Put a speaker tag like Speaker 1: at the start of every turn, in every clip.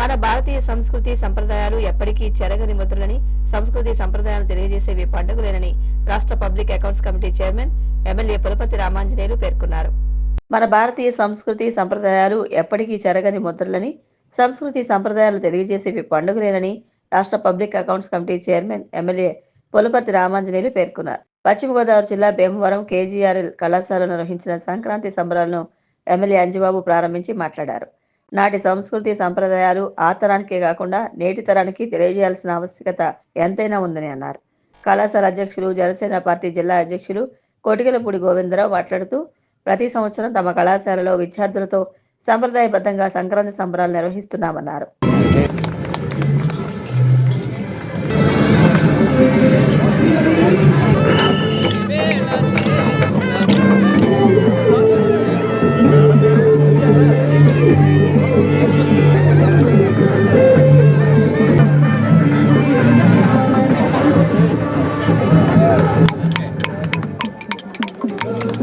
Speaker 1: మన భారతీయ సంస్కృతి సంప్రదాయాలు ఎప్పటికీ చెరగని ముద్రలని సంస్కృతి సంప్రదాయాలు తెలియజేసేవి పండుగలేనని రాష్ట్ర public accounts committee chairman MLA Pulapathi Ramanjaneyulu పేర్కొన్నారు. మన భారతీయ సంస్కృతి సంప్రదాయాలు ఎప్పటికీ చెరగని ముద్రలని సంస్కృతి సంప్రదాయాలు తెలియజేసేవి పండుగలేనని రాష్ట్ర public accounts committee chairman MLA Pulapathi Ramanjaneyulu పేర్కొన్నారు. పశ్చిమ గోదావరి జిల్లా భీమవరం కేజీఆర్ఎల్ కళాశాలలో నిర్వహించిన సంక్రాంతి సంబరాలను ఎమ్మెల్యే అంజిబాబు ప్రారంభించి మాట్లాడారు. నాటి సంస్కృతి సంప్రదాయాలు ఆ తరానికే కాకుండా నేటి తరానికి తెలియజేయాల్సిన ఆవశ్యకత ఎంతైనా ఉందని అన్నారు. కళాశాల అధ్యక్షులు జనసేన పార్టీ జిల్లా అధ్యక్షులు కొటికలపూడి గోవిందరావు మాట్లాడుతూ ప్రతి సంవత్సరం తమ కళాశాలలో విద్యార్థులతో సంప్రదాయబద్ధంగా సంక్రాంతి సంబరాలు నిర్వహిస్తున్నామన్నారు.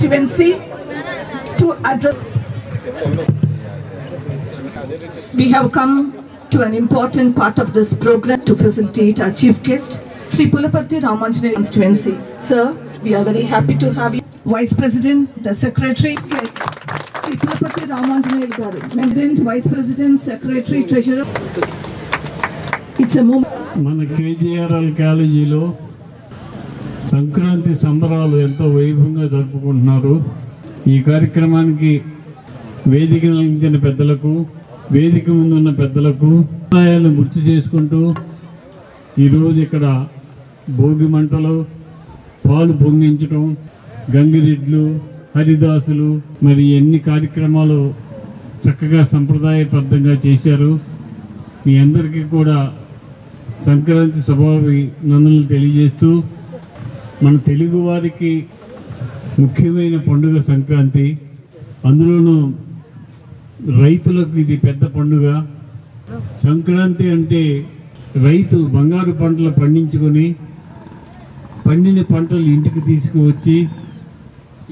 Speaker 2: To NC to address. We have come to an important part of this program to facilitate our chief guest, Sri Pulaparthi Ramanjane constituency. Sir, we are very happy to have you. Vice President, the Secretary. Yes. Sri Pulaparthi Ramanjane Garu. President, Vice President, Secretary, Treasurer. It's a moment.
Speaker 3: మన KGRL కాలేజీలో సంక్రాంతి సంబరాలు ఎంతో వైభవంగా జరుపుకుంటున్నారు. ఈ కార్యక్రమానికి వేదిక నిర్వహించిన పెద్దలకు వేదిక ముందున్న పెద్దలకు సంప్రదాయాలను గుర్తు చేసుకుంటూ ఈరోజు ఇక్కడ భోగి మంటలు పాలు పొంగించడం గంగిరెడ్లు హరిదాసులు మరి ఎన్ని కార్యక్రమాలు చక్కగా సంప్రదాయబద్ధంగా చేశారు. మీ అందరికీ కూడా సంక్రాంతి స్వభావి నందనలు తెలియజేస్తూ మన తెలుగు వారికి ముఖ్యమైన పండుగ సంక్రాంతి. అందులోనూ రైతులకు ఇది పెద్ద పండుగ. సంక్రాంతి అంటే రైతు బంగారు పంటలు పండించుకొని పండిన పంటలు ఇంటికి తీసుకువచ్చి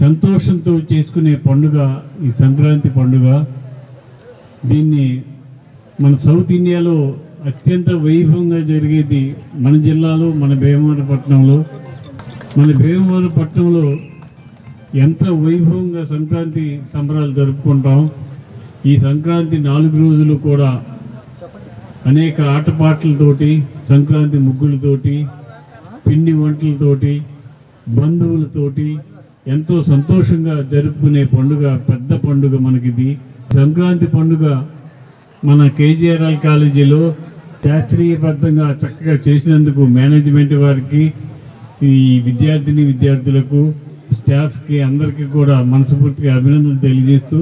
Speaker 3: సంతోషంతో చేసుకునే పండుగ ఈ సంక్రాంతి పండుగ. దీన్ని మన సౌత్ ఇండియాలో అత్యంత వైభవంగా జరిగేది మన జిల్లాలో మన భీమవరపట్నంలో మన భీమవరపట్నంలో ఎంత వైభవంగా సంక్రాంతి సంబరాలు జరుపుకుంటాం ఈ సంక్రాంతి నాలుగు రోజులు కూడా అనేక ఆటపాటలతోటి సంక్రాంతి ముగ్గులతోటి పిండి వంటలతోటి బంధువులతోటి ఎంతో సంతోషంగా జరుపుకునే పండుగ పెద్ద పండుగ మనకిది. సంక్రాంతి పండుగ మన కేజీఆర్ఎల్ కాలేజీలో శాస్త్రీయబద్ధంగా చక్కగా చేసినందుకు మేనేజ్మెంట్ వారికి ఈ విద్యార్థిని విద్యార్థులకు స్టాఫ్కి అందరికీ కూడా మనస్ఫూర్తిగా అభినందనలు తెలియజేస్తూ